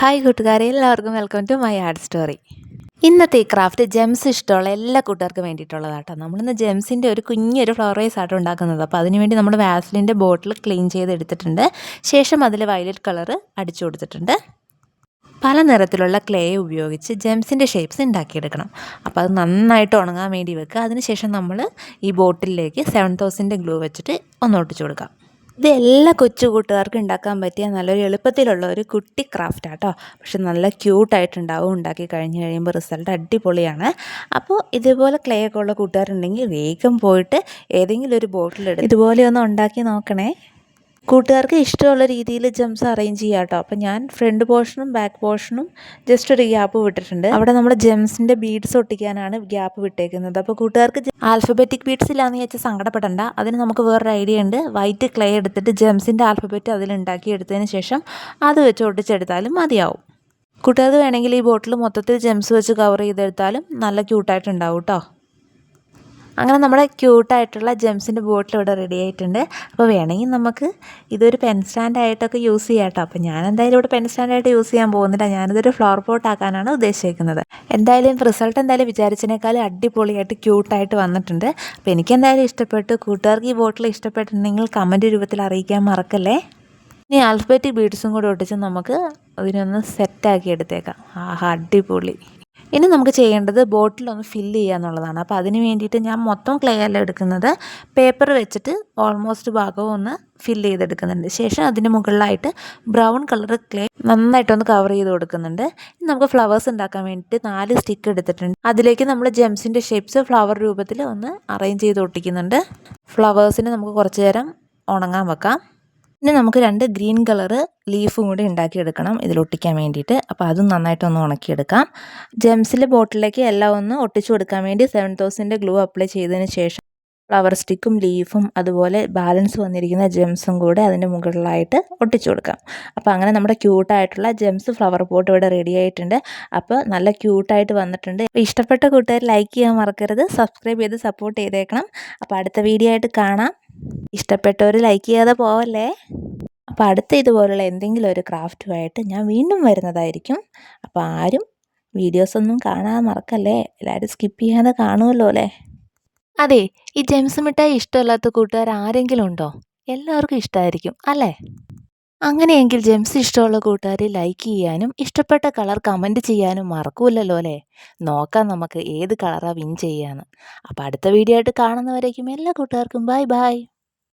Hi കൂട്ടുകാരെ. എല്ലാവർക്കും welcome to my art story ഇന്നത്തെ ഈ ക്രാഫ്റ്റ് ജെംസ് ഇഷ്ടമുള്ള എല്ലാ കൂട്ടുകാർക്കും വേണ്ടിയിട്ടുള്ളതാട്ടോ. നമ്മളിന്ന് ജെംസിന്റെ ഒരു കുഞ്ഞൊരു ഫ്ലവർ വൈസ് ആട്ടോ ഉണ്ടാക്കുന്നത്. അപ്പോൾ അതിനുവേണ്ടി നമ്മൾ വാസ്ലിന്റെ ബോട്ടിൽ ക്ലീൻ ചെയ്തെടുത്തിട്ടുണ്ട്. ശേഷം അതിൽ വയലറ്റ് കളർ അടിച്ചു കൊടുത്തിട്ടുണ്ട്. പല നിറത്തിലുള്ള ക്ലേ ഉപയോഗിച്ച് ജെംസിന്റെ ഷേപ്സ് ഉണ്ടാക്കിയെടുക്കണം. അപ്പോൾ അത് നന്നായിട്ട് ഉണങ്ങാൻ വേണ്ടി വെക്കുക. അതിനുശേഷം നമ്മൾ ഈ ബോട്ടിലേക്ക് സെവൻ തൗസൻഡ് ഗ്ലൂ വെച്ചിട്ട് ഒന്ന് ഒട്ടിച്ചു കൊടുക്കാം. ഇത് എല്ലാ കൊച്ചു കൂട്ടുകാർക്കും ഉണ്ടാക്കാൻ പറ്റിയ നല്ലൊരു എളുപ്പത്തിലുള്ള ഒരു കുട്ടി ക്രാഫ്റ്റ് ആട്ടോ പക്ഷെ നല്ല ക്യൂട്ടായിട്ടുണ്ടാവും ഉണ്ടാക്കി കഴിഞ്ഞ് കഴിയുമ്പോൾ റിസൾട്ട് അടിപൊളിയാണ്. അപ്പോൾ ഇതുപോലെ ക്ലേ ഒക്കെ ഉള്ള കൂട്ടുകാരുണ്ടെങ്കിൽ വേഗം പോയിട്ട് ഏതെങ്കിലും ഒരു ബോട്ടിലെടുത്ത് ഇതുപോലെ ഒന്ന് ഉണ്ടാക്കി നോക്കണേ. കൂട്ടുകാർക്ക് ഇഷ്ടമുള്ള രീതിയിൽ ജംസ് അറേഞ്ച് ചെയ്യാം കേട്ടോ. അപ്പം ഞാൻ ഫ്രണ്ട് പോർഷനും ബാക്ക് പോർഷനും ജസ്റ്റ് ഒരു ഗ്യാപ്പ് വിട്ടിട്ടുണ്ട്. അവിടെ നമ്മൾ ജംസിന്റെ ബീഡ്സ് ഒട്ടിക്കാനാണ് ഗ്യാപ്പ് വിട്ടേക്കുന്നത്. അപ്പോൾ കൂട്ടുകാർക്ക് ആൽഫബറ്റിക് ബീഡ്സ് ഇല്ലാന്ന് ചോദിച്ചാൽ സങ്കടപ്പെടണ്ട. അതിന് നമുക്ക് വേറൊരു ഐഡിയ ഉണ്ട്. വൈറ്റ് ക്ലേ എടുത്തിട്ട് ജംസിന്റെ ആൽഫബറ്റ് അതിലുണ്ടാക്കി എടുത്തതിന് ശേഷം അത് വെച്ച് ഒട്ടിച്ചെടുത്താലും മതിയാവും. കൂട്ടുകാർക്ക് വേണമെങ്കിൽ ഈ ബോട്ടിൽ മൊത്തത്തിൽ ജംസ് വെച്ച് കവർ ചെയ്തെടുത്താലും നല്ല ക്യൂട്ടായിട്ടുണ്ടാവും കേട്ടോ. അങ്ങനെ നമ്മുടെ ക്യൂട്ടായിട്ടുള്ള ജെംസിന്റെ ബോട്ടിൽ ഇവിടെ റെഡി ആയിട്ടുണ്ട്. അപ്പോൾ വേണമെങ്കിൽ നമുക്ക് ഇതൊരു പെൻ സ്റ്റാൻഡായിട്ടൊക്കെ യൂസ് ചെയ്യാം കേട്ടോ. അപ്പോൾ ഞാൻ എന്തായാലും ഇവിടെ പെൻ സ്റ്റാൻഡായിട്ട് യൂസ് ചെയ്യാൻ പോകുന്നില്ല. ഞാനിതൊരു ഫ്ലവർ പോട്ട് ആക്കാനാണ് ഉദ്ദേശിക്കുന്നത് എന്തായാലും റിസൾട്ട് എന്തായാലും വിചാരിച്ചതിനേക്കാളും അടിപൊളിയായിട്ട് ക്യൂട്ടായിട്ട് വന്നിട്ടുണ്ട്. അപ്പോൾ എനിക്ക് എന്തായാലും ഇഷ്ടപ്പെട്ടു. കൂട്ടുകാർക്ക് ഈ ബോട്ടിൽ ഇഷ്ടപ്പെട്ടിട്ടുണ്ടെങ്കിൽ കമന്റ് രൂപത്തിൽ അറിയിക്കാൻ മറക്കല്ലേ? ഇനി ആൽഫബറ്റിക് ബീഡ്സും കൂടെ ഒട്ടിച്ച് നമുക്ക് അതിനൊന്ന് സെറ്റാക്കി എടുത്തേക്കാം. ആഹാ അടിപൊളി. ഇനി നമുക്ക് ചെയ്യേണ്ടത് ബോട്ടിലൊന്ന് ഫില്ല് ചെയ്യുക എന്നുള്ളതാണ്. അപ്പോൾ അതിന് വേണ്ടിയിട്ട് ഞാൻ മൊത്തം ക്ലേ അല്ല എടുക്കുന്നത്. പേപ്പർ വെച്ചിട്ട് ഓൾമോസ്റ്റ് ഭാഗവും ഒന്ന് ഫില്ല് ചെയ്തെടുക്കുന്നുണ്ട്. ശേഷം അതിന് മുകളിലായിട്ട് ബ്രൗൺ കളർ ക്ലേ നന്നായിട്ടൊന്ന് കവർ ചെയ്ത് കൊടുക്കുന്നുണ്ട്. നമുക്ക് ഫ്ലവേഴ്സ് ഉണ്ടാക്കാൻ വേണ്ടിയിട്ട് നാല് സ്റ്റിക്ക് എടുത്തിട്ടുണ്ട്. അതിലേക്ക് നമ്മൾ ജെംസിന്റെ ഷേപ്സ് ഫ്ലവർ രൂപത്തിൽ ഒന്ന് അറേഞ്ച് ചെയ്ത് ഒട്ടിക്കുന്നുണ്ട്. ഫ്ലവേഴ്സിന് നമുക്ക് കുറച്ച് നേരം ഉണങ്ങാൻ വെക്കാം. ഇനി നമുക്ക് രണ്ട് ഗ്രീൻ കളർ ലീഫും കൂടി ഉണ്ടാക്കിയെടുക്കണം ഇതിലൊട്ടിക്കാൻ വേണ്ടിയിട്ട്. അപ്പോൾ അതും നന്നായിട്ടൊന്ന് ഉണക്കിയെടുക്കാം. ജെംസിലെ ബോട്ടിലേക്ക് എല്ലാം ഒന്ന് ഒട്ടിച്ചു കൊടുക്കാൻ വേണ്ടി സെവൻ തൗസൻഡ് ഗ്ലൂ അപ്ലൈ ചെയ്തതിന് ശേഷം ഫ്ലവർ സ്റ്റിക്കും ലീഫും അതുപോലെ ബാലൻസ് വന്നിരിക്കുന്ന ജെംസും കൂടെ അതിന്റെ മുകളിലായിട്ട് ഒട്ടിച്ചു കൊടുക്കാം. അപ്പോൾ അങ്ങനെ നമ്മുടെ ക്യൂട്ടായിട്ടുള്ള ജെംസ് ഫ്ലവർ പോട്ട് ഇവിടെ റെഡി ആയിട്ടുണ്ട്. അപ്പോൾ നല്ല ക്യൂട്ടായിട്ട് വന്നിട്ടുണ്ട്. ഇഷ്ടപ്പെട്ട കൂട്ടുകാർ ലൈക്ക് ചെയ്യാൻ മറക്കരുത്. സബ്സ്ക്രൈബ് ചെയ്ത് സപ്പോർട്ട് ചെയ്തേക്കണം. അപ്പോൾ അടുത്ത വീഡിയോ ആയിട്ട് കാണാം. ഇഷ്ടപ്പെട്ടവർ ലൈക്ക് ചെയ്യാതെ പോവല്ലേ? അപ്പോൾ അടുത്ത ഇതുപോലുള്ള എന്തെങ്കിലും ഒരു ക്രാഫ്റ്റുമായിട്ട് ഞാൻ വീണ്ടും വരുന്നതായിരിക്കും. അപ്പോൾ ആരും വീഡിയോസൊന്നും കാണാൻ മറക്കല്ലേ? എല്ലാവരും സ്കിപ്പ് ചെയ്യാതെ കാണുമല്ലോ അല്ലേ? അതെ ഈ ജെംസ് മിഠായി ഇഷ്ടമല്ലാത്ത കൂട്ടുകാർ ആരെങ്കിലും ഉണ്ടോ? എല്ലാവർക്കും ഇഷ്ടമായിരിക്കും അല്ലേ? അങ്ങനെയെങ്കിൽ ജെംസ് ഇഷ്ടമുള്ള കൂട്ടുകാർ ലൈക്ക് ചെയ്യാനും ഇഷ്ടപ്പെട്ട കളർ കമന്റ് ചെയ്യാനും മറക്കൂലല്ലോ അല്ലേ? നോക്കാം നമുക്ക് ഏത് കളറാണ് വിൻ ചെയ്യാന്ന്. അപ്പോൾ അടുത്ത വീഡിയോ ആയിട്ട് കാണുന്നവരേക്കും എല്ലാ കൂട്ടുകാർക്കും ബൈ ബൈ